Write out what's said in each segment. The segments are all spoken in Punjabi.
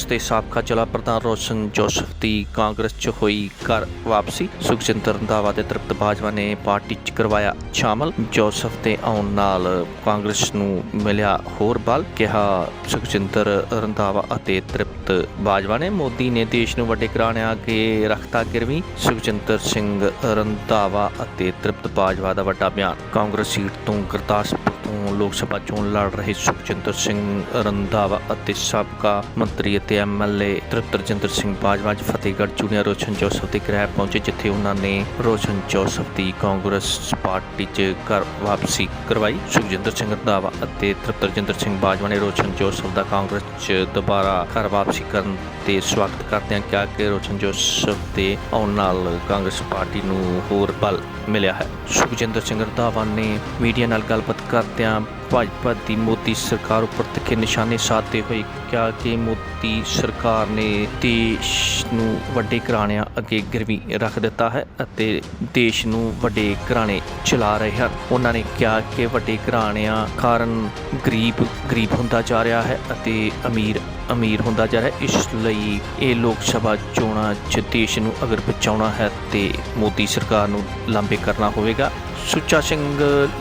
ਕਾਂਗਰਸ ਦੇ ਸਾਬਕਾ ਜ਼ਿਲ੍ਹਾ ਪ੍ਰਧਾਨ ਰੋਸ਼ਨ ਜੋਸਫ ਦੀ ਕਾਂਗਰਸ 'ਚ ਹੋਈ ਘਰ ਵਾਪਸੀ। ਸੁਖਜਿੰਦਰ ਰੰਧਾਵਾ ਤੇ ਤ੍ਰਿਪਤ ਬਾਜਵਾ ਨੇ ਪਾਰਟੀ 'ਚ ਕਰਵਾਇਆ ਸ਼ਾਮਲ। ਜੋਸਫ ਦੇ ਆਉਣ ਨਾਲ ਕਾਂਗਰਸ ਨੂੰ ਮਿਲਿਆ ਹੋਰ ਬਲ, ਕਿਹਾ ਸੁਖਜਿੰਦਰ ਰੰਧਾਵਾ ਅਤੇ ਤ੍ਰਿਪਤ ਬਾਜਵਾ ਨੇ। ਮੋਦੀ ਨੇ ਦੇਸ਼ ਨੂੰ ਵੱਡੇ ਘਰਾਣਿਆਂ ਅੱਗੇ ਰੱਖਤਾ ਗਿਰਵੀ। ਸੁਖਜਿੰਦਰ ਸਿੰਘ ਰੰਧਾਵਾ ਅਤੇ ਤ੍ਰਿਪਤ ਬਾਜਵਾ ਦਾ ਵੱਡਾ ਬਿਆਨ। ਕਾਂਗਰਸ ਸੀਟ ਤੋਂ ਗੁਰਦਾਸਪੁਰ ਤੋਂ ਲੋਕ ਸਭਾ ਚੋਣ ਲੜ ਰਹੇ ਸੁਖਜਿੰਦਰ ਸਿੰਘ ਰੰਧਾਵਾ ਅਤੇ ਸਾਬਕਾ ਮੰਤਰੀ ਅਤੇ ਐਮਐਲਏ ਤ੍ਰਿਪਤ ਸਿੰਘ ਬਾਜਵਾ ਅੱਜ ਫਤਿਹਗੜ੍ਹ ਚੁਣਿਆ ਰੋਸ਼ਨ ਜੋਸਫ ਦੇ ਗ੍ਰਹਿ ਪਹੁੰਚੇ, ਜਿੱਥੇ ਉਹਨਾਂ ਨੇ ਰੋਸ਼ਨ ਜੋਸਫ ਦੀ ਕਾਂਗਰਸ ਪਾਰਟੀ 'ਚ ਘਰ ਵਾਪਸੀ ਕਰਵਾਈ। ਸੁਖਜਿੰਦਰ ਸਿੰਘ ਰੰਧਾਵਾ ਅਤੇ ਤ੍ਰਿਪਤ ਰਜਿੰਦਰ ਸਿੰਘ ਬਾਜਵਾ ਨੇ ਰੋਸ਼ਨ ਜੋਸਫ ਦਾ ਕਾਂਗਰਸ 'ਚ ਦੁਬਾਰਾ ਘਰ ਵਾਪਸੀ ਕਰਨ ਤੇ ਸਵਾਗਤ ਕਰਦਿਆਂ ਕਿਹਾ ਕਿ ਰੋਸ਼ਨ ਜੋਸਫ ਦੇ ਆਉਣ ਨਾਲ ਕਾਂਗਰਸ ਪਾਰਟੀ ਨੂੰ ਹੋਰ ਬਲ ਮਿਲਿਆ ਹੈ। ਸੁਖਜਿੰਦਰ ਸਿੰਘ ਰੰਧਾਵਾ ਨੇ ਮੀਡੀਆ ਨਾਲ ਗੱਲਬਾਤ ਕਰਦਿਆਂ ਭਾਜਪਾ ਦੀ ਮੋਦੀ ਸਰਕਾਰ ਉੱਪਰ ਤਿੱਖੇ ਨਿਸ਼ਾਨੇ ਸਾਧਦੇ ਹੋਏ ਕਿਹਾ ਕਿ ਮੋਦੀ ਸਰਕਾਰ ਨੇ ਦੇਸ਼ ਨੂੰ ਵੱਡੇ ਘਰਾਣਿਆਂ ਅੱਗੇ ਗਿਰਵੀ ਰੱਖ ਦਿੱਤਾ ਹੈ ਅਤੇ ਦੇਸ਼ ਨੂੰ ਵੱਡੇ ਘਰਾਣੇ ਚਲਾ ਰਹੇ ਹਨ। ਉਹਨਾਂ ਨੇ ਕਿਹਾ ਕਿ ਵੱਡੇ ਘਰਾਣਿਆਂ ਕਾਰਨ ਗਰੀਬ ਗਰੀਬ ਹੁੰਦਾ ਜਾ ਰਿਹਾ ਹੈ ਅਤੇ ਅਮੀਰ ਅਮੀਰ ਹੁੰਦਾ ਜਾ ਰਿਹਾ ਇਸ ਲਈ ਇਹ ਲੋਕ ਸਭਾ ਚੋਣਾਂ 'ਚ ਦੇਸ਼ ਨੂੰ ਅਗਰ ਬਚਾਉਣਾ ਹੈ ਤੇ ਮੋਦੀ ਸਰਕਾਰ ਨੂੰ ਲਾਂਬੇ ਕਰਨਾ ਹੋਵੇਗਾ। ਸੁੱਚਾ ਸਿੰਘ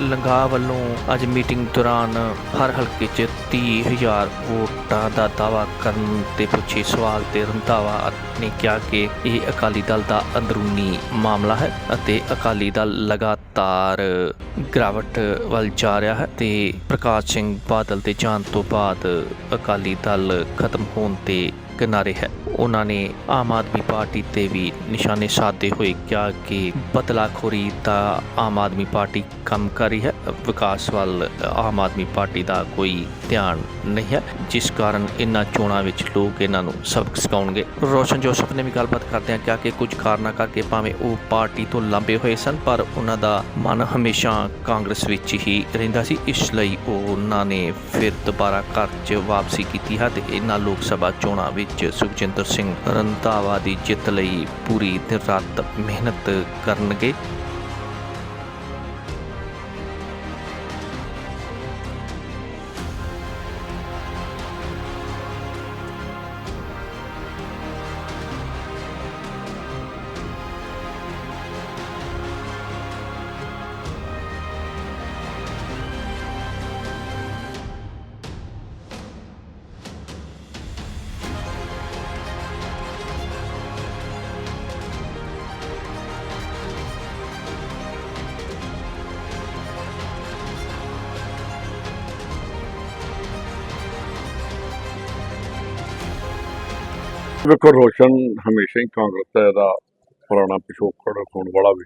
ਲੰਗਾ ਵੱਲੋਂ ਅੱਜ ਮੀਟਿੰਗ ਦੌਰਾਨ ਹਰ ਹਲਕੇ 'ਚ 30000 ਵੋਟਾਂ ਦਾ ਦਾਅਵਾ ਕਰਨ ਤੇ ਪੁੱਛੇ ਸਵਾਲ ਤੇ ਰੰਧਾਵਾ ਨੇ ਕਿਹਾ ਕਿ ਇਹ ਅਕਾਲੀ ਦਲ ਦਾ ਅੰਦਰੂਨੀ ਮਾਮਲਾ ਹੈ ਅਤੇ ਅਕਾਲੀ ਦਲ ਲਗਾਤਾਰ ਗਿਰਾਵਟ ਵੱਲ ਜਾ ਰਿਹਾ ਹੈ ਤੇ ਪ੍ਰਕਾਸ਼ ਸਿੰਘ ਬਾਦਲ ਦੇ ਜਾਣ ਤੋਂ ਬਾਅਦ ਅਕਾਲੀ ਦਲ ਖਤਮ ਹੋਣ ਤੇ ਕਿਨਾਰੇ ਹੈ। ਉਹਨਾਂ ਨੇ ਆਮ ਆਦਮੀ ਪਾਰਟੀ ਤੇ ਵੀ ਨਿਸ਼ਾਨੇ ਸਾਧਦੇ ਹੋਏ ਕਿਹਾ ਕਿ ਬਦਲਾਖੋਰੀ ਦਾ ਆਮ ਆਦਮੀ ਪਾਰਟੀ ਕੰਮ ਕਰ ਰਹੀ ਹੈ। ਵਿਕਾਸ ਵੱਲ ਆਮ ਆਦਮੀ ਪਾਰਟੀ ਦਾ ਕੋਈ ਧਿਆਨ ਨਹੀਂ ਹੈ, ਜਿਸ ਕਾਰਨ ਇਹਨਾਂ ਚੋਣਾਂ ਵਿੱਚ ਲੋਕ ਇਹਨਾਂ ਨੂੰ ਸਬਕ ਸਿਖਾਉਣਗੇ। ਰੋਸ਼ਨ ਜੋਸਫ ਨੇ ਵੀ ਗੱਲਬਾਤ ਕਰਦਿਆਂ ਕਿਹਾ ਕਿ ਕੁਝ ਕਾਰਨਾਂ ਕਰਕੇ ਭਾਵੇਂ ਉਹ ਪਾਰਟੀ ਤੋਂ ਲੰਬੇ ਹੋਏ ਸਨ, ਪਰ ਉਹਨਾਂ ਦਾ ਮਨ ਹਮੇਸ਼ਾ ਕਾਂਗਰਸ ਵਿੱਚ ਹੀ ਰਹਿੰਦਾ ਸੀ। ਇਸ ਲਈ ਉਹਨਾਂ ਨੇ ਫਿਰ ਦੁਬਾਰਾ ਘਰ 'ਚ ਵਾਪਸੀ ਕੀਤੀ ਹੈ ਤੇ ਇਹਨਾਂ ਲੋਕ ਸਭਾ ਚੋਣਾਂ ਵਿੱਚ ਸੁਖਜਿੰਦਰ ਸਿੰਘ ਰੰਧਾਵਾ ਦੀ ਜਿੱਤ ਲਈ ਪੂਰੀ ਦਿਨ ਰਾਤ ਮਿਹਨਤ ਕਰਨਗੇ। ਵੇਖੋ, ਰੋਸ਼ਨ ਹਮੇਸ਼ਾ ਹੀ ਕਾਂਗਰਸ ਦਾ ਇਹਦਾ ਪੁਰਾਣਾ ਪਿਛੋਕੜ ਹੋਣ ਵਾਲਾ ਵੀ।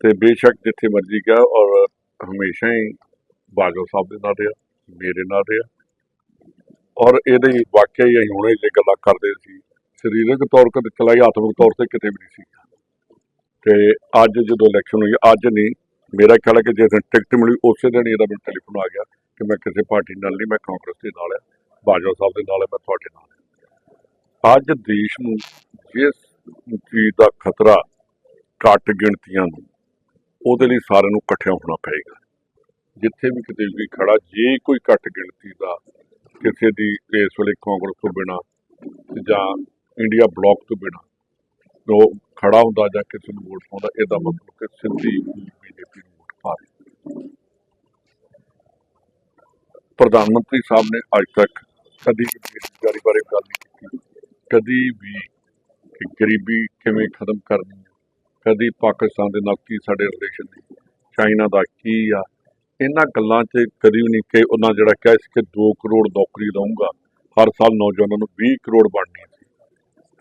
ਤੇ ਬੇਸ਼ੱਕ ਜਿੱਥੇ ਮਰਜ਼ੀ ਗਿਆ ਔਰ ਹਮੇਸ਼ਾ ਹੀ ਬਾਜਵਾ ਸਾਹਿਬ ਦੇ ਨਾਲ ਰਿਹਾ ਮੇਰੇ ਨਾਲ ਰਿਹਾ ਔਰ ਇਹਦੇ ਵਾਕਿਆ ਹੀ ਅਸੀਂ ਹੁਣੇ ਜੇ ਗੱਲਾਂ ਕਰਦੇ ਸੀ, ਸਰੀਰਕ ਤੌਰ ਤੇ ਚਲਾਈ ਆਤਮਿਕ ਤੌਰ ਤੇ ਕਿਤੇ ਵੀ ਨਹੀਂ ਸੀ। ਤੇ ਅੱਜ ਜਦੋਂ ਇਲੈਕਸ਼ਨ ਹੋਈ, ਅੱਜ ਨਹੀਂ, ਮੇਰਾ ਖਿਆਲ ਹੈ ਕਿ ਜਿਸ ਦਿਨ ਟਿਕਟ ਮਿਲੀ, ਉਸੇ ਦਿਨ ਹੀ ਇਹਦਾ ਮੈਨੂੰ ਟੈਲੀਫੋਨ ਆ ਗਿਆ ਕਿ ਮੈਂ ਕਿਸੇ ਪਾਰਟੀ ਨਾਲ ਨਹੀਂ, ਮੈਂ ਕਾਂਗਰਸ ਦੇ ਨਾਲ ਆ ਬਾਜਵਾ ਸਾਹਿਬ ਦੇ ਨਾਲ ਹਾਂ, ਮੈਂ ਤੁਹਾਡੇ ਨਾਲ ਅੱਜ ਦੇਸ਼ ਨੂੰ ਜਿਸ ਚੀਜ਼ ਦਾ ਖਤਰਾ ਘੱਟ ਗਿਣਤੀਆਂ ਨੂੰ, ਉਹਦੇ ਲਈ ਸਾਰਿਆਂ ਨੂੰ ਇਕੱਠਿਆਂ ਹੋਣਾ ਪਏਗਾ। ਜਿੱਥੇ ਵੀ ਕਿਤੇ ਵੀ ਖੜਾ, ਜੇ ਕੋਈ ਘੱਟ ਗਿਣਤੀ ਦਾ ਕਿਸੇ ਦੀ ਇਸ ਵੇਲੇ ਕਾਂਗਰਸ ਤੋਂ ਬਿਨਾ ਜਾਂ ਇੰਡੀਆ ਬਲੌਕ ਤੋਂ ਬਿਨਾ ਉਹ ਖੜਾ ਹੁੰਦਾ ਜਾਂ ਕਿਸੇ ਨੂੰ ਵੋਟ ਪਾਉਂਦਾ, ਇਹਦਾ ਮਤਲਬ ਕਿ ਸਿੱਧੀ ਬੀਜੇਪੀ ਨੂੰ ਵੋਟ ਪਾ ਰਹੀ ਪ੍ਰਧਾਨ ਮੰਤਰੀ ਸਾਹਿਬ ਨੇ ਅੱਜ ਤੱਕ ਕਦੀ ਵੀ ਬੇਰੁਜ਼ਗਾਰੀ ਬਾਰੇ ਗੱਲ ਨਹੀਂ ਕੀਤੀ। ਕਦੀ ਵੀ ਕਿ ਗਰੀਬੀ ਕਿਵੇਂ ਖਤਮ ਕਰਨੀ ਹੈ? ਕਦੀ ਪਾਕਿਸਤਾਨ ਦੇ ਨਾਲ ਕੀ ਸਾਡੇ ਰਿਲੇਸ਼ਨ ਨੇ? ਚਾਈਨਾ ਦਾ ਕੀ ਆ? ਇਹਨਾਂ ਗੱਲਾਂ 'ਚ ਕਦੀ ਵੀ ਨਹੀਂ ਕਿ ਉਹਨਾਂ ਜਿਹੜਾ ਕਿਹਾ ਸੀ ਕਿ 2 ਕਰੋੜ ਨੌਕਰੀ ਦਊਂਗਾ, ਹਰ ਸਾਲ ਨੌਜਵਾਨਾਂ ਨੂੰ 20 ਕਰੋੜ ਬਣਨੀ ਸੀ।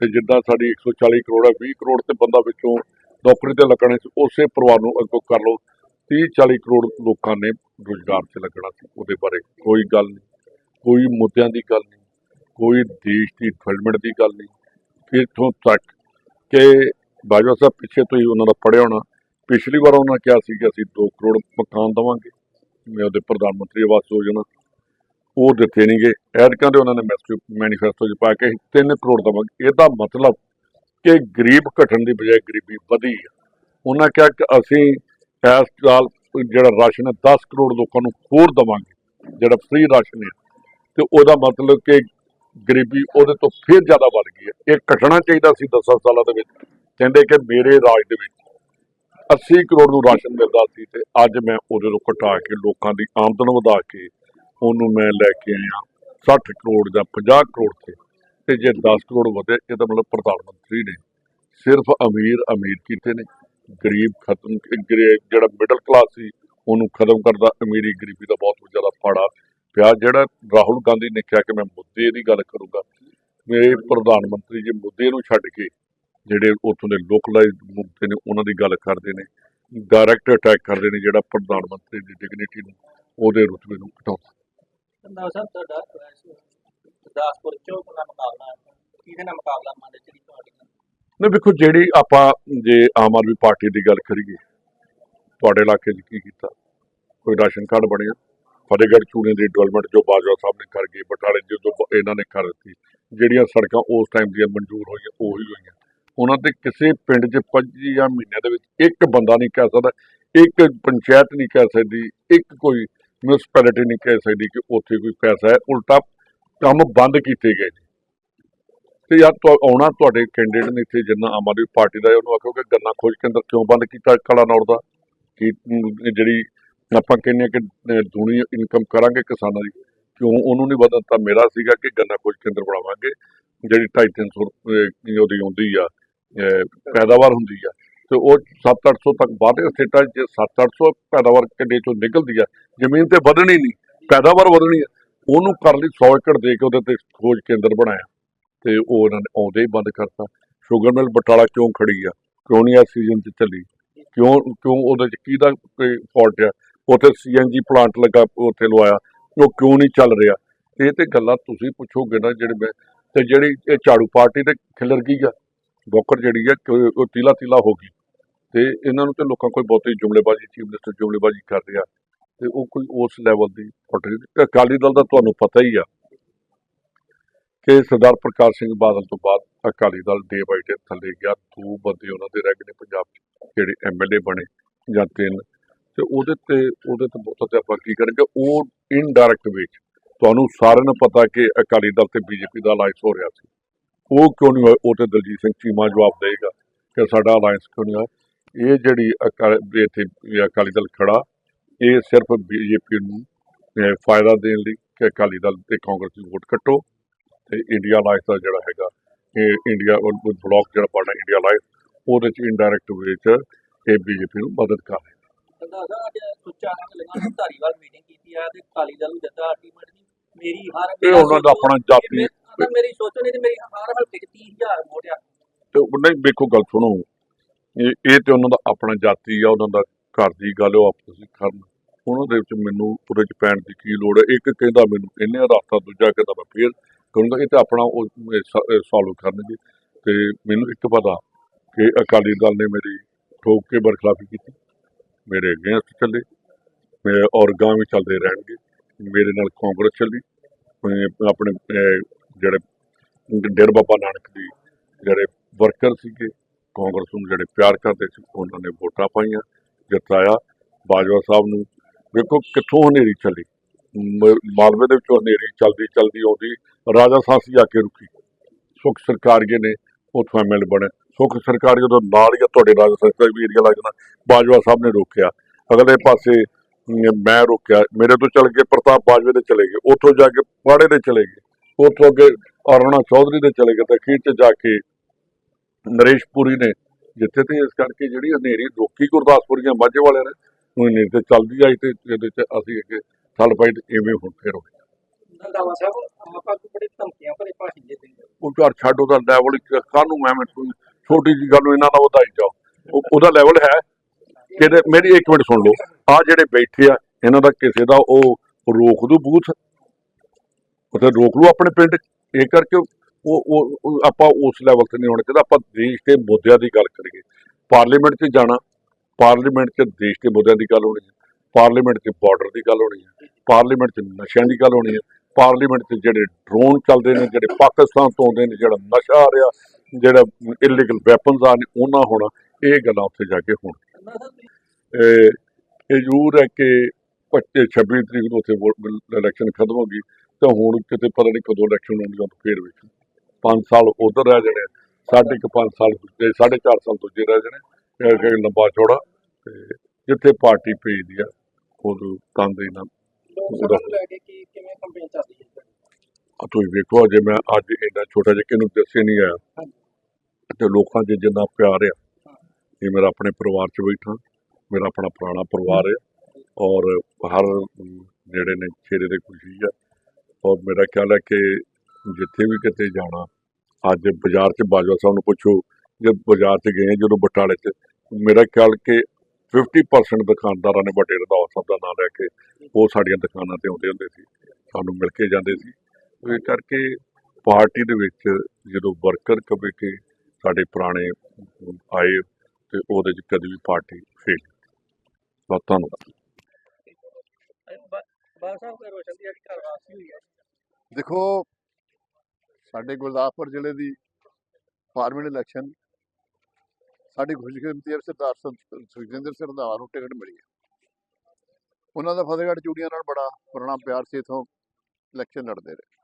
ਤੇ ਜਿੱਦਾਂ ਸਾਡੀ 140 ਕਰੋੜ ਹੈ 20 ਕਰੋੜ ਤੇ ਬੰਦਾ ਵਿੱਚੋਂ ਨੌਕਰੀ ਤੇ ਲੱਗਣੇ ਸੀ, ਉਸੇ ਪਰਿਵਾਰ ਨੂੰ ਅੱਗੋਂ ਕਰ ਲਓ। 30 40 ਕਰੋੜ ਲੋਕਾਂ ਨੇ ਰੁਜ਼ਗਾਰ 'ਚ ਲੱਗਣਾ ਸੀ, ਉਹਦੇ ਬਾਰੇ ਕੋਈ ਗੱਲ ਨਹੀਂ, ਕੋਈ ਮੁੱਦਿਆਂ ਦੀ ਗੱਲ ਨਹੀਂ। ਕੋਈ ਦੇਸ਼ ਦੀ ਡਿਵੈਲਪਮੈਂਟ ਦੀ ਗੱਲ ਨਹੀਂ। ਕਿ ਇੱਥੋਂ ਤੱਕ ਕਿ ਬਾਜਵਾ ਸਾਹਿਬ ਪਿੱਛੇ ਤੋਂ ਹੀ ਉਹਨਾਂ ਦਾ ਪੜਿਆ ਹੋਣਾ। ਪਿਛਲੀ ਵਾਰ ਉਹਨਾਂ ਕਿਹਾ ਸੀ ਕਿ ਅਸੀਂ 2 ਕਰੋੜ ਮਕਾਨ ਦੇਵਾਂਗੇ। ਮੈਂ ਉਹਦੇ ਪ੍ਰਧਾਨ ਮੰਤਰੀ ਆਵਾਸ ਯੋਜਨਾ ਉਹ ਦਿੱਤੇ ਨਹੀਂਗੇ ਐਤਕਾਂ ਦੇ ਉਹਨਾਂ ਨੇ ਮੈਨੀਫੈਸਟੋ 'ਚ ਪਾ ਕੇ 3 ਕਰੋੜ ਦੇਵਾਂਗੇ। ਇਹਦਾ ਮਤਲਬ ਕਿ ਗਰੀਬ ਘਟਣ ਦੀ ਬਜਾਏ ਗਰੀਬੀ ਵਧੀ ਹੈ ਉਹਨਾਂ ਕਿਹਾ ਕਿ ਅਸੀਂ ਇਸ ਸਾਲ ਜਿਹੜਾ ਰਾਸ਼ਨ ਹੈ 10 ਕਰੋੜ ਲੋਕਾਂ ਨੂੰ ਹੋਰ ਦੇਵਾਂਗੇ। ਜਿਹੜਾ ਫ੍ਰੀ ਰਾਸ਼ਨ ਹੈ। ਤੇ ਉਹਦਾ ਮਤਲਬ ਕਿ ਗਰੀਬੀ ਉਹਦੇ ਤੋਂ ਫਿਰ ਜ਼ਿਆਦਾ ਵੱਧ ਗਈ ਹੈ। ਇਹ ਘਟਣਾ ਚਾਹੀਦਾ ਸੀ 10 ਸਾਲਾਂ ਦੇ ਵਿੱਚ। ਕਹਿੰਦੇ ਕਿ ਮੇਰੇ ਰਾਜ ਦੇ ਵਿੱਚ 80 ਕਰੋੜ ਨੂੰ ਰਾਸ਼ਨ ਮਿਲਦਾ ਸੀ ਤੇ ਅੱਜ ਮੈਂ ਉਹਦੇ ਤੋਂ ਘਟਾ ਕੇ ਲੋਕਾਂ ਦੀ ਆਮਦਨ ਵਧਾ ਕੇ ਉਹਨੂੰ ਮੈਂ ਲੈ ਕੇ ਆਇਆ 60 ਕਰੋੜ ਜਾਂ 50 ਕਰੋੜ ਤੇ। ਤੇ ਜੇ 10 ਕਰੋੜ ਵਧੇ, ਇਹ ਤਾਂ ਮਤਲਬ ਪ੍ਰਧਾਨ ਮੰਤਰੀ ਨੇ। ਸਿਰਫ ਅਮੀਰ ਅਮੀਰ ਕੀਤੇ ਨੇ। ਗਰੀਬ ਖਤਮ ਗਰੀ- ਜਿਹੜਾ ਮਿਡਲ ਕਲਾਸ ਸੀ, ਉਹਨੂੰ ਖਤਮ ਕਰਦਾ। ਅਮੀਰੀ ਗਰੀਬੀ ਦਾ ਬਹੁਤ ਜ਼ਿਆਦਾ ਪਾੜਾ ਪਿਆ ਜਿਹੜਾ ਰਾਹੁਲ ਗਾਂਧੀ ਨੇ ਕਿਹਾ ਕਿ ਮੈਂ ਮੁੱਦੇ ਦੀ ਗੱਲ ਕਰੂੰਗਾ। ਮੇਰੇ ਪ੍ਰਧਾਨ ਮੰਤਰੀ ਜੀ ਮੁੱਦੇ ਨੂੰ ਛੱਡ ਕੇ ਜਿਹੜੇ ਉੱਥੋਂ ਦੇ ਲੋਕਲਾਈਜ਼ਡ ਮੁੱਦੇ ਨੇ ਉਹਨਾਂ ਦੀ ਗੱਲ ਕਰਦੇ ਨੇ। ਡਾਇਰੈਕਟ ਅਟੈਕ ਕਰਦੇ ਨੇ ਜਿਹੜਾ ਪ੍ਰਧਾਨ ਮੰਤਰੀ ਦੀ ਡਿਗਨਿਟੀ ਨੂੰ ਉਹਦੇ ਰੁਤਬੇ ਨੂੰ ਘਟਾਉਂਦਾ। ਨਾ ਸਰ ਤੁਹਾਡਾ ਗੁਰਦਾਸਪੁਰ ਚੋਂ ਦਾ ਮੁਕਾਬਲਾ ਕਿਹਦੇ ਨਾਲ ਮੁਕਾਬਲਾ ਮੰਨਦੇ ਜਿਹੜੀ ਤੁਹਾਡੀ ਨਾਲ? ਨੇ ਵੇਖੋ ਜਿਹੜੀ ਆਪਾਂ ਜੇ ਆਮ ਆਦਮੀ ਪਾਰਟੀ ਦੀ ਗੱਲ ਕਰੀਏ ਤੁਹਾਡੇ ਇਲਾਕੇ 'ਚ ਕੀ ਕੀਤਾ? ਕੋਈ ਰਾਸ਼ਨ ਕਾਰਡ ਬਣਿਆ? ਫਤਿਹਗੜ੍ਹ ਚੂਨੇ ਦੀ ਡਿਵੈਲਪਮੈਂਟ ਜੋ ਬਾਜਵਾ ਸਾਹਿਬ ਨੇ ਕਰ ਗਈ, ਬਟਾਲੇ ਜਦੋਂ ਇਹਨਾਂ ਨੇ ਕਰ ਦਿੱਤੀ, ਜਿਹੜੀਆਂ ਸੜਕਾਂ ਉਸ ਟਾਈਮ ਦੀਆਂ ਮਨਜ਼ੂਰ ਹੋਈਆਂ, ਉਹੀ ਹੋਈਆਂ। ਉਹਨਾਂ ਤੇ ਕਿਸੇ ਪਿੰਡ 'ਚ 25 ਜਾਂ ਮਹੀਨਿਆਂ ਦੇ ਵਿੱਚ ਇੱਕ ਬੰਦਾ ਨਹੀਂ ਕਹਿ ਸਕਦਾ, ਇੱਕ ਪੰਚਾਇਤ ਨਹੀਂ ਕਹਿ ਸਕਦੀ, ਇੱਕ ਕੋਈ ਮਿਊਨਿਸਪੈਲਿਟੀ ਨਹੀਂ ਕਹਿ ਸਕਦੀ ਕਿ ਉੱਥੇ ਕੋਈ ਪੈਸਾ ਹੈ। ਉਲਟਾ ਕੰਮ ਬੰਦ ਕੀਤੇ ਗਏ ਨੇ। ਤੇ ਯਾਰ ਤੁਹਾ- ਆਉਣਾ ਤੁਹਾਡੇ ਕੈਂਡੀਡੇਟ ਨੇ ਇੱਥੇ ਜਿੰਨਾ ਆਮ ਆਦਮੀ ਪਾਰਟੀ ਦਾ ਉਹਨੂੰ ਆਖੋ ਕਿ ਗੰਨਾ ਖੋਜ ਕੇਂਦਰ ਕਿਉਂ ਬੰਦ ਕੀਤਾ ਕਲਾ ਨੌਰ ਦਾ? ਕਿ ਜਿਹੜੀ ਆਪਾਂ ਕਹਿੰਦੇ ਹਾਂ ਕਿ ਦੂਣੀ ਇਨਕਮ ਕਰਾਂਗੇ ਕਿਸਾਨਾਂ ਦੀ। ਕਿਉਂ? ਉਹਨੂੰ ਨਹੀਂ ਵਧਣ ਤਾਂ ਮੇਰਾ ਸੀਗਾ ਕਿ ਗੰਨਾ ਖੋਜ ਕੇਂਦਰ ਬਣਾਵਾਂਗੇ, ਜਿਹੜੀ 250 ਰੁਪਏ ਉਹਦੀ ਆਉਂਦੀ ਆ ਪੈਦਾਵਾਰ ਹੁੰਦੀ ਆ। ਤੇ ਉਹ 7-800 ਤੱਕ ਵਾਧੇ ਸਟੇਟਾਂ 'ਚ ਜੇ 7-800 ਪੈਦਾਵਾਰ ਕਿੱਡੇ ਚੋਂ ਨਿਕਲਦੀ ਆ। ਜ਼ਮੀਨ ਤੇ ਵਧਣੀ ਨਹੀਂ ਪੈਦਾਵਾਰ ਵਧਣੀ ਆ। ਉਹਨੂੰ ਕਰਨ ਲਈ 100 ਏਕੜ ਦੇ ਕੇ ਉਹਦੇ ਤੇ ਖੋਜ ਕੇਂਦਰ ਬਣਾਇਆ। ਤੇ ਉਹ ਉਹਨਾਂ ਨੇ ਆਉਂਦੇ ਹੀ ਬੰਦ ਕਰਤਾ। ਸ਼ੂਗਰ ਮਿਲ ਬਟਾਲਾ ਕਿਉਂ ਖੜੀ ਆ? ਕਿਉਂ ਨਹੀਂ ਆ ਸੀਜ਼ਨ 'ਚ ਚੱਲੀ? ਕਿਉਂ ਕਿਉਂ ਉਹਦੇ 'ਚ ਕਿਹਦਾ ਕੋਈ ਫਾਲਟ ਆ? ਉੱਥੇ ਸੀਐਨਜੀ ਪਲਾਂਟ ਲੱਗਾ ਉੱਥੇ ਲਵਾਇਆ, ਉਹ ਕਿਉਂ ਨਹੀਂ ਚੱਲ ਰਿਹਾ? ਇਹ ਤੇ ਗੱਲਾਂ ਤੁਸੀਂ ਪੁੱਛੋਗੇ ਨਾ ਜਿਹੜੇ ਮੈਂ, ਤੇ ਜਿਹੜੀ ਇਹ ਝਾੜੂ ਪਾਰਟੀ ਤੇ ਖਿਲਰ ਗਈ ਆ, ਬੋਕਰ ਜਿਹੜੀ ਆ ਉਹ ਤੀਲਾ ਤੀਲਾ ਹੋ ਗਈ। ਤੇ ਇਹਨਾਂ ਨੂੰ ਤੇ ਲੋਕਾਂ ਕੋਈ ਬਹੁਤੀ ਜੁਮਲੇਬਾਜ਼ੀ, ਚੀਫ ਮਿਨਿਸਟਰ ਜੁਮਲੇਬਾਜ਼ੀ ਕਰ ਰਿਹਾ। ਤੇ ਉਹ ਕੋਈ ਉਸ ਲੈਵਲ ਦੀ ਪਾਰਟੀ ਅਕਾਲੀ ਦਲ ਦਾ ਤੁਹਾਨੂੰ ਪਤਾ ਹੀ ਆ ਕਿ ਸਰਦਾਰ ਪ੍ਰਕਾਸ਼ ਸਿੰਘ ਬਾਦਲ ਤੋਂ ਬਾਅਦ ਅਕਾਲੀ ਦਲ ਡੇ ਬਾਈ ਡੇ ਥੱਲੇ ਗਿਆ। ਦੋ ਬੰਦੇ ਉਹਨਾਂ ਦੇ ਰਹਿ ਗਏ ਨੇ ਪੰਜਾਬ 'ਚ, ਜਿਹੜੇ ਐਮਐਲਏ ਬਣੇ ਜਾਂ ਤਿੰਨ ਤੇ ਉਹਦੇ ਤੇ ਉਹਦੇ ਤੇ ਬਹੁਤ ਤੇ ਆਪਾਂ ਕੀ ਕਰਾਂਗੇ ਉਹ ਇਨਡਾਇਰੈਕਟ ਵਿੱਚ ਤੁਹਾਨੂੰ ਸਾਰਿਆਂ ਨੂੰ ਪਤਾ ਕਿ ਅਕਾਲੀ ਦਲ ਤੇ ਬੀਜੇਪੀ ਦਾ ਅਲਾਈਅੰਸ ਹੋ ਰਿਹਾ ਸੀ। ਉਹ ਕਿਉਂ ਨਹੀਂ ਹੋਇਆ? ਉਹ ਤੇ ਦਲਜੀਤ ਸਿੰਘ ਚੀਮਾ ਜਵਾਬ ਦੇਗਾ ਕਿ ਸਾਡਾ ਅਲਾਈਅੰਸ ਕਿਉਂ ਨਹੀਂ ਹੋਇਆ? ਇਹ ਜਿਹੜੀ ਅਕਾਲੀ ਇੱਥੇ ਅਕਾਲੀ ਦਲ ਖੜਾ, ਇਹ ਸਿਰਫ ਬੀਜੇਪੀ ਨੂੰ ਫਾਇਦਾ ਦੇਣ ਲਈ ਕਿ ਅਕਾਲੀ ਦਲ ਤੇ ਕਾਂਗਰਸ ਦੀ ਵੋਟ ਕੱਟੋ ਤੇ ਇੰਡੀਆ ਲਾਈਫ ਦਾ ਜਿਹੜਾ ਹੈਗਾ, ਇਹ ਇੰਡੀਆ ਉਹ ਬਲਾਕ ਜਿਹੜਾ ਬਣਨਾ, ਇੰਡੀਆ ਲਾਈਫ ਉਹਦੇ ਚ ਇਨਡਾਇਰੈਕਟ ਵਿੱਚ ਇਹ ਬੀਜੇਪੀ ਨੂੰ ਮਦਦ ਕਰ ਰਿਹਾ ਕਹਿੰਦਾ ਸਰ ਅੱਜ ਸੁੱਚਾ ਸਿੰਘ ਲਗਾ ਧਾਰੀਵਾਲ ਮੀਟਿੰਗ ਕੀਤੀ ਆ ਤੇ ਕਾਲੀ ਦਲ ਨੂੰ ਦਿੱਤਾ ਅਲਟੀਮੇਟ ਦੀ। ਮੇਰੀ ਹਰ ਇਹ ਉਹਨਾਂ ਦਾ ਆਪਣਾ ਜਾਤੀ ਅਗਰ ਮੇਰੀ ਸੋਚੋ ਨਹੀਂ ਤੇ ਮੇਰੀ ਹਰ ਹਲਕੇ 'ਚ 30000 ਵੋਟ ਆ। ਤੇ ਉਹ ਨਹੀਂ ਵੇਖੋ ਗੱਲ ਸੁਣੋ। ਇਹ ਇਹ ਤੇ ਉਹਨਾਂ ਦਾ ਆਪਣਾ ਜਾਤੀ ਆ ਉਹਨਾਂ ਦਾ ਘਰ ਦੀ ਗੱਲ ਉਹ ਆਪਸ ਵਿੱਚ ਕਰਨ ਉਹਨਾਂ ਦੇ ਵਿੱਚ ਮੈਨੂੰ ਉਹਦੇ ਚ ਪੈਣ ਦੀ ਕੀ ਲੋੜ ਹੈ ਇੱਕ ਕਹਿੰਦਾ ਮੈਨੂੰ ਇਹਨੇ ਰਸਤਾ ਦੂਜਾ ਕਹਿੰਦਾ ਮੈਂ ਫੇਰ ਕਰੂੰਗਾ। ਇਹ ਤੇ ਆਪਣਾ ਉਹ ਸੋਲਵ ਕਰਨਗੇ। ਤੇ ਮੈਨੂੰ ਇੱਕ ਪਤਾ ਕਿ ਅਕਾਲੀ ਦਲ ਨੇ ਮੇਰੀ ਠੋਕ ਕੇ ਬਰਖਲਾਫੀ ਕੀਤੀ। ਮੇਰੇ ਅਗੇਂਸਟ ਚੱਲੇ, ਮੇਰੇ ਔਰ ਗਾਂ ਵੀ ਚੱਲਦੇ ਰਹਿਣਗੇ, ਮੇਰੇ ਨਾਲ ਕਾਂਗਰਸ ਚੱਲੀ ਆਪਣੇ ਜਿਹੜੇ ਡੇਰ ਬਾਬਾ ਨਾਨਕ ਦੀ ਜਿਹੜੇ ਵਰਕਰ ਸੀਗੇ, ਕਾਂਗਰਸ ਨੂੰ ਜਿਹੜੇ ਪਿਆਰ ਕਰਦੇ ਸੀ, ਉਹਨਾਂ ਨੇ ਵੋਟਾਂ ਪਾਈਆਂ, ਜਿਤਾਇਆ, ਬਾਜਵਾ ਸਾਹਿਬ ਨੂੰ। ਵੇਖੋ ਕਿੱਥੋਂ ਹਨੇਰੀ ਚੱਲੀ। ਮਾਲਵੇ ਦੇ ਵਿੱਚੋਂ ਹਨੇਰੀ ਚੱਲਦੀ ਚੱਲਦੀ ਆਉਂਦੀ, ਰਾਜਾ ਸਾਸੀ ਆ ਕੇ ਰੁਕੀ। ਸੁਖ ਸਰਕਾਰੀਏ ਨੇ, ਉੱਥੋਂ ਐਮਐਲ ਬਣੇ। ਸੁਖ ਸਰਕਾਰੀ ਜਦੋਂ ਨਾਲ ਹੀ ਤੁਹਾਡੇ ਰਾਜਾ ਸਰਕਾਰ ਵੀ ਏਰੀਆ ਲੱਗਦਾ ਬਾਜਵਾ ਸਾਹਿਬ ਨੇ ਰੋਕਿਆ। ਅਗਲੇ ਪਾਸੇ ਮੈਂ ਰੋਕਿਆ। ਮੇਰੇ ਤੋਂ ਚੱਲ ਕੇ ਪ੍ਰਤਾਪ ਬਾਜਵੇ ਦੇ ਚਲੇ ਗਏ। ਉੱਥੋਂ ਜਾ ਕੇ ਪਾੜੇ ਦੇ ਚਲੇ ਗਏ। ਉੱਥੋਂ ਅੱਗੇ ਅਰੁਣਾ ਚੌਧਰੀ ਦੇ ਚਲੇ ਗਏ ਤੇ ਅਖੀਰ 'ਚ ਜਾ ਕੇ ਨਰੇਸ਼ ਪੁਰੀ ਨੇ ਜਿੱਥੇ ਤੇ ਇਸ ਕਰਕੇ ਜਿਹੜੀ ਹਨੇਰੀ ਰੋਕੀ ਗੁਰਦਾਸਪੁਰੀਆਂ ਮਾਝੇ ਵਾਲਿਆਂ ਨੇ ਉਹ ਹਨੇਰੀ ਤੇ ਚੱਲਦੀ ਆਈ ਤੇ ਇਹਦੇ 'ਚ ਅਸੀਂ ਅੱਗੇ ਥਲ ਤੇ ਇਵੇਂ ਹੁਣ ਫੇਰ ਹੋਏ ਰੰਦਾਵਾ ਸਾਹਿਬ ਆਪਾਂ ਨੂੰ ਬੜੇ ਧਮਕੀਆਂ ਭਰੇ ਭਾਸ਼ਣ ਦੇ ਦਿੰਦੇ ਉਹ ਘਰ ਛੱਡ ਉਹਦਾ ਲੈਵਲ ਕਾਹਨੂੰ ਮੈਂ ਮੈਨੂੰ ਛੋਟੀ ਜੀ ਗੱਲ ਨੂੰ ਇਹਨਾਂ ਨਾਲ ਵਧਾਈ ਜਾਓ। ਉਹਦਾ ਲੈਵਲ ਹੈ। ਕਿਤੇ ਮੇਰੀ ਇੱਕ ਮਿੰਟ ਸੁਣ ਲਓ। ਆ ਜਿਹੜੇ ਬੈਠੇ ਆ, ਇਹਨਾਂ ਦਾ ਕਿਸੇ ਦਾ ਉਹ ਰੋਕ ਦੂ ਬੂਥ। ਉੱਥੇ ਰੋਕ ਲਓ ਆਪਣੇ ਪਿੰਡ। 'ਚ। ਇਹ ਕਰਕੇ ਉਹ ਆਪਾਂ ਉਸ ਲੈਵਲ ਤੇ ਨਹੀਂ ਹੋਣਾ ਚਾਹੀਦਾ। ਆਪਾਂ ਦੇਸ਼ ਦੇ ਮੁੱਦਿਆਂ ਦੀ ਗੱਲ ਕਰੀਏ। ਪਾਰਲੀਮੈਂਟ 'ਚ ਜਾਣਾ। ਪਾਰਲੀਮੈਂਟ 'ਚ ਦੇਸ਼ ਦੇ ਮੁੱਦਿਆਂ ਦੀ ਗੱਲ ਹੋਣੀ ਹੈ। ਪਾਰਲੀਮੈਂਟ 'ਚ ਬਾਰਡਰ ਦੀ ਗੱਲ ਹੋਣੀ ਹੈ। ਪਾਰਲੀਮੈਂਟ 'ਚ ਨਸ਼ਿਆਂ ਦੀ ਗੱਲ ਹੋਣੀ ਹੈ। ਪਾਰਲੀਮੈਂਟ 'ਚ ਜਿਹੜੇ ਡਰੋਨ ਚੱਲਦੇ ਨੇ, ਜਿਹੜੇ ਪਾਕਿਸਤਾਨ ਤੋਂ ਆਉਂਦੇ ਨੇ, ਜਿਹੜਾ ਨਸ਼ਾ ਆ ਰਿਹਾ ਜਿਹੜਾ ਇਲੀਗਲ ਵੈਪਨਸ ਆ ਨੇ ਉਹਨਾਂ ਹੋਣਾ ਇਹ ਗੱਲਾਂ ਉੱਥੇ ਜਾ ਕੇ ਹੋਣ। ਇਹ ਜ਼ਰੂਰ ਹੈ ਕਿ 26 ਤਰੀਕ ਨੂੰ ਉੱਥੇ ਇਲੈਕਸ਼ਨ ਖਤਮ ਹੋ ਗਈ, ਤਾਂ ਹੁਣ ਕਿਤੇ ਪਤਾ ਨਹੀਂ ਕਦੋਂ ਇਲੈਕਸ਼ਨ ਹੋਣ ਜਾਂ ਫੇਰ ਵੇਖ। 5 ਸਾਲ ਉਧਰ ਰਹਿ ਜਾਣੇ ਸਾਢੇ ਕੁ 5 ਸਾਲ ਦੂਜੇ, ਸਾਢੇ ਚਾਰ ਸਾਲ ਦੂਜੇ ਰਹਿ ਜਾਣੇ ਇਹ ਕਿ ਲੰਬਾ ਚੌੜਾ, ਤੇ ਜਿੱਥੇ ਪਾਰਟੀ ਭੇਜਦੀ ਆ ਉਹ ਕੰਦ ਹੀ ਨਾ ਲੋਕ ਲੈ ਕੇ ਕੀ ਕਿਵੇਂ ਕੰਪੇਨ ਚੱਲਦੀ ਹੈ? ਤੁਸੀਂ ਵੇਖੋ ਅਜੇ ਮੈਂ ਅੱਜ ਇੰਨਾ ਛੋਟਾ ਜਿਹਾ ਕਿਹਨੂੰ ਦੱਸੇ ਨਹੀਂ ਆਇਆ। ਤੇ ਲੋਕਾਂ 'ਚ ਜਿੰਨਾ ਪਿਆਰ ਆ ਇਹ ਮੇਰਾ ਆਪਣੇ ਪਰਿਵਾਰ 'ਚ ਬੈਠਾ ਮੇਰਾ ਆਪਣਾ ਪੁਰਾਣਾ ਪਰਿਵਾਰ ਹੈ ਔਰ ਹਰ ਜਿਹੜੇ ਨੇ ਚਿਹਰੇ ਤੇ ਖੁਸ਼ੀ ਆ। ਔਰ ਮੇਰਾ ਖਿਆਲ ਹੈ ਕਿ ਜਿੱਥੇ ਵੀ ਕਿਤੇ ਜਾਣਾ ਅੱਜ ਬਾਜ਼ਾਰ 'ਚ ਬਾਜਵਾ ਸਾਹਿਬ ਨੂੰ ਪੁੱਛੋ ਜਦ ਬਾਜ਼ਾਰ 'ਚ ਗਏ ਜਦੋਂ ਬਟਾਲੇ 'ਚ ਮੇਰਾ ਖਿਆਲ ਕਿ 50% ਦੁਕਾਨਦਾਰਾਂ ਨੇ ਵੱਡੇ ਰੰਧਾਵਾ ਸਾਹਿਬ ਦਾ ਨਾਮ ਲੈ ਕੇ ਉਹ ਸਾਡੀਆਂ ਦੁਕਾਨਾਂ ਤੇ ਆਉਂਦੇ ਹੁੰਦੇ ਸੀ। ਸਾਨੂੰ ਮਿਲ ਕੇ ਜਾਂਦੇ ਸੀ। ਇਹ ਕਰਕੇ ਪਾਰਟੀ ਦੇ ਵਿੱਚ ਜਦੋਂ ਵਰਕਰ ਕਮੇਟੀ ਸਾਡੇ ਪੁਰਾਣੇ ਆਏ ਤੇ ਉਹਦੇ 'ਚ ਕਦੇ ਵੀ ਪਾਰਟੀ ਫੇਲ ਬਹੁਤ ਧੰਨਵਾਦ। ਬਾਲ ਸਾਹਿਬ ਦੇ ਰੋਸ਼ਨ ਦੀ ਜਿਹੜੀ ਘਰ ਵਾਪਸੀ ਹੋਈ ਹੈ। ਦੇਖੋ ਸਾਡੇ ਗੁਰਦਾਸਪੁਰ ਜ਼ਿਲ੍ਹੇ ਦੀ ਪਾਰਲੀਮੈਂਟ ਇਲੈਕਸ਼ਨ ਸਾਡੀ ਖੁਸ਼ਕਿਸਮਤੀ ਹੈ ਸਰਦਾਰ ਸੁਖਜਿੰਦਰ ਸਿੰਘ ਰੰਧਾਵਾ ਨੂੰ ਟਿਕਟ ਮਿਲੀ ਹੈ। ਉਹਨਾਂ ਦਾ ਫਤਿਹਗੜ੍ਹ ਚੂੜੀਆਂ ਨਾਲ ਬੜਾ ਪੁਰਾਣਾ ਪਿਆਰ ਸੀ ਇਥੋਂ ਇਲੈਕਸ਼ਨ ਲੜਦੇ ਰਹੇ।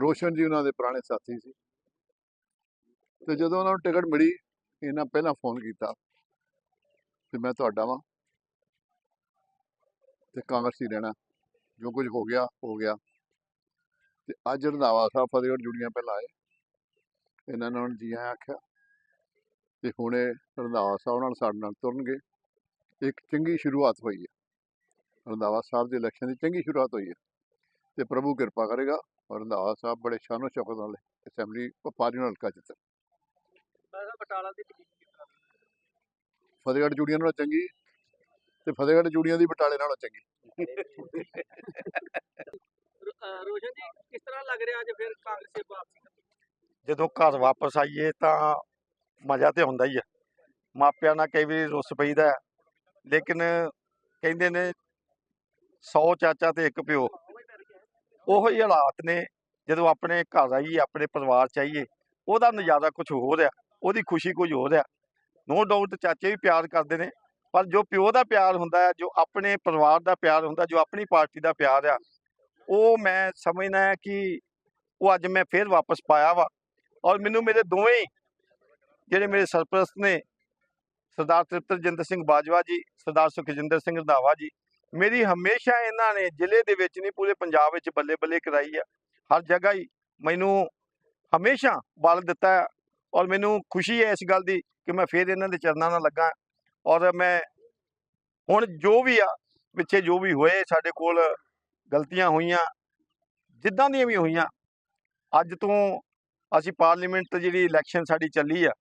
ਰੋਸ਼ਨ ਜੀ ਉਹਨਾਂ ਦੇ ਪੁਰਾਣੇ ਸਾਥੀ ਸੀ। ਤੇ ਜਦੋਂ ਉਹਨਾਂ ਨੂੰ ਟਿਕਟ ਮਿਲੀ, ਇਹਨਾਂ ਪਹਿਲਾਂ ਫੋਨ ਕੀਤਾ ਤੇ ਮੈਂ ਤੁਹਾਡਾ ਵਾਂ ਤੇ ਕਾਂਗਰਸੀ ਰਹਿਣਾ। ਜੋ ਕੁਝ ਹੋ ਗਿਆ ਹੋ ਗਿਆ। ਤੇ ਅੱਜ ਰੰਧਾਵਾ ਸਾਹਿਬ ਫਤਿਹਗੜ੍ਹ ਜੁੜੀਆਂ ਪਹਿਲਾਂ ਆਏ। ਇਹਨਾਂ ਨੇ ਹੁਣ ਜੀ ਆਇਆਂ ਆਖਿਆ ਤੇ ਹੁਣੇ ਰੰਧਾਵਾ ਸਾਹਿਬ ਨਾਲ ਸਾਡੇ ਨਾਲ ਤੁਰਨਗੇ। ਇੱਕ ਚੰਗੀ ਸ਼ੁਰੂਆਤ ਹੋਈ ਹੈ। ਰੰਧਾਵਾ ਸਾਹਿਬ ਦੇ ਇਲੈਕਸ਼ਨ ਦੀ ਚੰਗੀ ਸ਼ੁਰੂਆਤ ਹੋਈ ਹੈ। ਤੇ ਪ੍ਰਭੂ ਕਿਰਪਾ ਕਰੇਗਾ। ਔਰ ਰੰਧਾਵਾ ਸਾਹਿਬ ਬੜੇ ਸ਼ਾਨੋ ਸ਼ੌਕਤ ਨਾਲ ਅਸੈਂਬਲੀ ਪਾਰਲੀਮੈਂਟ ਹਲਕਾ ਜਿੱਤਣ ਬਾਲ ਸਾਹਿਬ ਬਟਾਲਾ ਦੀ ਫਤਿਹਗੜ੍ਹ ਜੁੜੀਆਂ ਨਾਲੋਂ ਚੰਗੀ ਤੇ ਫਤਿਹਗੜ੍ਹ ਜੁੜੀਆਂ ਦੀ ਬਟਾਲੇ ਨਾਲੋਂ ਚੰਗੀ। ਰੋਸ਼ਨ ਜੀ ਕਿਸ ਤਰ੍ਹਾਂ ਲੱਗ ਰਿਹਾ ਅੱਜ ਫਿਰ ਕਾਂਗਰਸ ਵਾਪਸੀ? ਜਦੋਂ ਘਰ ਵਾਪਸ ਆਈਏ ਤਾਂ ਮਜ਼ਾ ਤੇ ਹੁੰਦਾ ਹੀ ਆ। ਮਾਪਿਆਂ ਨਾਲ ਕਈ ਵਾਰੀ ਰੁੱਸ ਪਈਦਾ। ਹੈ। ਲੇਕਿਨ ਕਹਿੰਦੇ ਨੇ 100 ਚਾਚਾ ਤੇ ਇੱਕ ਪਿਓ। ਉਹੋ ਹੀ ਹਾਲਾਤ ਨੇ, ਜਦੋਂ ਆਪਣੇ ਘਰ ਆਈਏ, ਆਪਣੇ ਪਰਿਵਾਰ ਚ ਆਈਏ, ਉਹਦਾ ਨਜ਼ਾਰਾ ਕੁਝ ਹੋਰ ਆ, ਉਹਦੀ ਖੁਸ਼ੀ ਕੁਝ ਹੋਰ ਆ। ਨੋ ਡਾਊਟ ਚਾਚੇ ਵੀ ਪਿਆਰ ਕਰਦੇ ਨੇ, ਪਰ ਜੋ ਪਿਓ ਦਾ ਪਿਆਰ ਹੁੰਦਾ ਹੈ ਜੋ ਆਪਣੇ ਪਰਿਵਾਰ ਦਾ ਪਿਆਰ ਹੁੰਦਾ, ਜੋ ਆਪਣੀ ਪਾਰਟੀ ਦਾ ਪਿਆਰ ਆ, ਉਹ ਮੈਂ ਸਮਝਦਾ ਹੈ ਕਿ ਉਹ ਅੱਜ ਮੈਂ ਫੇਰ ਵਾਪਸ ਪਾਇਆ ਵਾ। ਔਰ ਮੈਨੂੰ ਮੇਰੇ ਦੋਵੇਂ ਜਿਹੜੇ ਮੇਰੇ ਸਰਪ੍ਰਸਤ ਨੇ, ਸਰਦਾਰ ਤ੍ਰਿਪਤ ਤ੍ਰਿਪਤਰਜਿੰਦਰ ਸਿੰਘ ਬਾਜਵਾ ਜੀ, ਸਰਦਾਰ ਸੁਖਜਿੰਦਰ ਸਿੰਘ ਰੰਧਾਵਾ ਜੀ ਮੇਰੀ ਹਮੇਸ਼ਾ ਇਹਨਾਂ ਨੇ ਜ਼ਿਲ੍ਹੇ ਦੇ ਵਿੱਚ ਨਹੀਂ, ਪੂਰੇ ਪੰਜਾਬ ਵਿੱਚ ਬੱਲੇ ਬੱਲੇ ਕਰਾਈ ਆ। ਹਰ ਜਗ੍ਹਾ ਹੀ ਮੈਨੂੰ ਹਮੇਸ਼ਾ ਬਲ ਦਿੱਤਾ ਔਰ ਮੈਨੂੰ ਖੁਸ਼ੀ ਹੈ ਇਸ ਗੱਲ ਦੀ ਕਿ ਮੈਂ ਫੇਰ ਇਹਨਾਂ ਦੇ ਚਰਨਾਂ ਨਾਲ ਲੱਗਾ ਔਰ ਮੈਂ ਹੁਣ ਜੋ ਵੀ ਆ, ਪਿੱਛੇ ਜੋ ਵੀ ਹੋਏ, ਸਾਡੇ ਕੋਲ ਗਲਤੀਆਂ ਹੋਈਆਂ, ਜਿੱਦਾਂ ਦੀਆਂ ਵੀ ਹੋਈਆਂ, ਅੱਜ ਤੋਂ ਅਸੀਂ ਪਾਰਲੀਮੈਂਟ ਜਿਹੜੀ ਇਲੈਕਸ਼ਨ ਸਾਡੀ ਚੱਲੀ ਆ,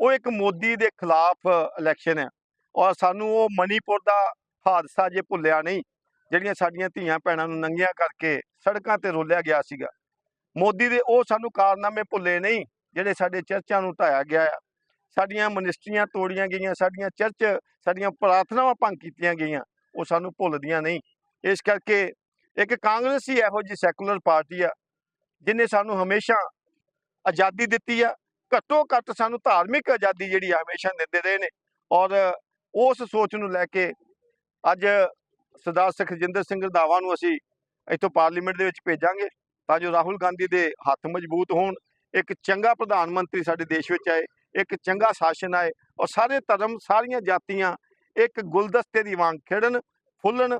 ਉਹ ਇੱਕ ਮੋਦੀ ਦੇ ਖਿਲਾਫ ਇਲੈਕਸ਼ਨ ਹੈ ਔਰ ਸਾਨੂੰ ਉਹ ਮਨੀਪੁਰ ਦਾ ਹਾਦਸਾ ਜੇ ਭੁੱਲਿਆ ਨਹੀਂ, ਜਿਹੜੀਆਂ ਸਾਡੀਆਂ ਧੀਆਂ ਭੈਣਾਂ ਨੂੰ ਨੰਗੀਆਂ ਕਰਕੇ ਸੜਕਾਂ ਤੇ ਰੋਲਿਆ ਗਿਆ ਸੀਗਾ। ਮੋਦੀ ਦੇ ਉਹ ਸਾਨੂੰ ਕਾਰਨਾਮੇ ਭੁੱਲੇ ਨਹੀਂ, ਜਿਹੜੇ ਸਾਡੇ ਚਰਚਾਂ ਨੂੰ ਢਾਇਆ ਗਿਆ ਆ। ਸਾਡੀਆਂ ਮਨਿਸਟਰੀਆਂ ਤੋੜੀਆਂ ਗਈਆਂ, ਸਾਡੀਆਂ ਚਰਚ, ਸਾਡੀਆਂ ਪ੍ਰਾਰਥਨਾਵਾਂ ਭੰਗ ਕੀਤੀਆਂ ਗਈਆਂ, ਉਹ ਸਾਨੂੰ ਭੁੱਲਦੀਆਂ ਨਹੀਂ। ਇਸ ਕਰਕੇ ਇੱਕ ਕਾਂਗਰਸ ਹੀ ਇਹੋ ਜਿਹੀ ਸੈਕੂਲਰ ਪਾਰਟੀ ਆ ਜਿਨੇ ਸਾਨੂੰ ਹਮੇਸ਼ਾ ਆਜ਼ਾਦੀ ਦਿੱਤੀ ਆ। ਘੱਟੋ ਘੱਟ ਸਾਨੂੰ ਧਾਰਮਿਕ ਆਜ਼ਾਦੀ ਜਿਹੜੀ ਆ, ਹਮੇਸ਼ਾ ਦਿੰਦੇ ਰਹੇ ਨੇ। ਔਰ ਉਸ ਸੋਚ ਨੂੰ ਲੈ ਕੇ ਅੱਜ ਸਰਦਾਰ ਸੁਖਜਿੰਦਰ ਸਿੰਘ ਰੰਧਾਵਾ ਨੂੰ ਅਸੀਂ ਇੱਥੋਂ ਪਾਰਲੀਮੈਂਟ ਦੇ ਵਿੱਚ ਭੇਜਾਂਗੇ ਤਾਂ ਜੋ ਰਾਹੁਲ ਗਾਂਧੀ ਦੇ ਹੱਥ ਮਜ਼ਬੂਤ ਹੋਣ ਇੱਕ ਚੰਗਾ ਪ੍ਰਧਾਨ ਮੰਤਰੀ ਸਾਡੇ ਦੇਸ਼ ਵਿੱਚ ਆਏ ਇੱਕ ਚੰਗਾ ਸ਼ਾਸਨ ਆਏ ਔਰ ਸਾਰੇ ਧਰਮ ਸਾਰੀਆਂ ਜਾਤੀਆਂ ਇੱਕ ਗੁਲਦਸਤੇ ਦੀ ਵਾਂਗ ਖਿੜਨ ਫੁੱਲਣ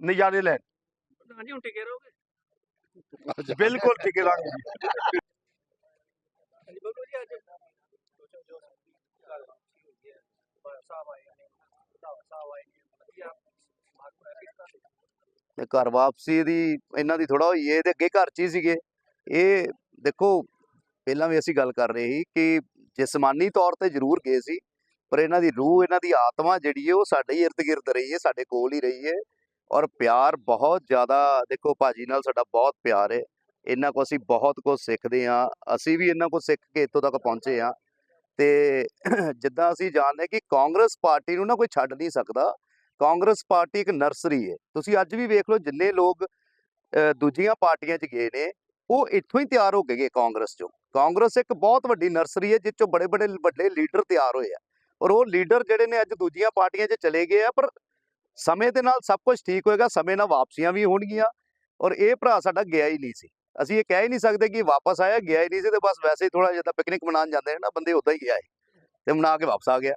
ਨਜ਼ਾਰੇ ਲੈਣ। ਪ੍ਰਧਾਨ ਜੀ ਹੁਣ ਟਿਕੇ ਰਹੋਗੇ? ਬਿਲਕੁਲ ਟਿਕੇ ਰਹਾਂਗੇ ਸਾਹਿਬ ਆਏ ਨੇ। ਰੰਧਾਵਾ ਸਾਹਿਬ ਆਏ ਨੇ। ਤੇ ਘਰ ਵਾਪਸੀ ਦੀ ਇਹਨਾਂ ਦੀ ਥੋੜਾ ਹੋਈ ਏ ਤੇ ਅੱਗੇ ਘਰ 'ਚ ਹੀ ਸੀਗੇ। ਇਹ ਦੇਖੋ, ਪਹਿਲਾਂ ਵੀ ਅਸੀਂ ਗੱਲ ਕਰ ਰਹੇ ਸੀ ਕਿ ਜਿਸਮਾਨੀ ਤੌਰ ਤੇ ਜ਼ਰੂਰ ਗਏ ਸੀ, ਪਰ ਇਹਨਾਂ ਦੀ ਰੂਹ, ਇਹਨਾਂ ਦੀ ਆਤਮਾ ਜਿਹੜੀ ਏ, ਉਹ ਸਾਡੇ ਹੀ ਇਰਦ ਗਿਰਦ ਰਹੀ ਏ, ਸਾਡੇ ਕੋਲ ਹੀ ਰਹੀ ਏ। ਔਰ ਪਿਆਰ ਬਹੁਤ ਜ਼ਿਆਦਾ, ਦੇਖੋ ਭਾਜੀ ਨਾਲ ਸਾਡਾ ਬਹੁਤ ਪਿਆਰ ਏ। ਇਹਨਾਂ ਕੋ ਅਸੀਂ ਬਹੁਤ ਕੁਝ ਸਿੱਖਦੇ ਆ, ਅਸੀਂ ਵੀ ਇਹਨਾਂ ਕੋ ਸਿੱਖ ਕੇ ਇੱਥੋਂ ਤੱਕ ਪਹੁੰਚੇ ਆ। ਤੇ ਜਿੱਦਾਂ ਅਸੀਂ ਜਾਣਦੇ ਕਿ ਕਾਂਗਰਸ ਪਾਰਟੀ ਨੂੰ ਨਾ ਕੋਈ ਛੱਡ ਨਹੀਂ ਸਕਦਾ ਕਾਂਗਰਸ ਪਾਰਟੀ ਇੱਕ ਨਰਸਰੀ ਹੈ ਤੁਸੀਂ ਅੱਜ ਵੀ ਵੇਖ ਲਓ ਜਿੰਨੇ ਲੋਕ ਦੂਜੀਆਂ ਪਾਰਟੀਆਂ 'ਚ ਗਏ ਨੇ, ਉਹ ਇੱਥੋਂ ਹੀ ਤਿਆਰ ਹੋ ਕੇ ਗਏ ਕਾਂਗਰਸ 'ਚੋਂ। ਕਾਂਗਰਸ ਇੱਕ ਬਹੁਤ ਵੱਡੀ ਨਰਸਰੀ ਹੈ ਜਿਸ 'ਚੋਂ ਬੜੇ ਬੜੇ ਵੱਡੇ ਲੀਡਰ ਤਿਆਰ ਹੋਏ ਆ। ਔਰ ਉਹ ਲੀਡਰ ਜਿਹੜੇ ਨੇ ਅੱਜ ਦੂਜੀਆਂ ਪਾਰਟੀਆਂ 'ਚ ਚਲੇ ਗਏ ਆ, ਪਰ ਸਮੇਂ ਦੇ ਨਾਲ ਸਭ ਕੁਝ ਠੀਕ ਹੋਏਗਾ, ਸਮੇਂ ਨਾਲ ਵਾਪਸੀਆਂ ਵੀ ਹੋਣਗੀਆਂ। ਔਰ ਇਹ ਭਰਾ ਸਾਡਾ ਗਿਆ ਹੀ ਨਹੀਂ ਸੀ। ਅਸੀਂ ਇਹ ਕਹਿ ਹੀ ਨਹੀਂ ਸਕਦੇ ਕਿ ਵਾਪਸ ਆਇਆ, ਗਿਆ ਹੀ ਨਹੀਂ ਸੀ ਤੇ ਬਸ ਵੈਸੇ ਹੀ ਥੋੜਾ ਜਿਹਾ ਪਿਕਨਿਕ ਮਨਾਉਣ ਜਾਂਦੇ ਨੇ ਨਾ, ਬੰਦੇ ਉਦਾਂ ਹੀ ਗਿਆ ਹੈ ਤੇ ਮਨਾ ਕੇ ਵਾਪਸ ਆ ਗਿਆ।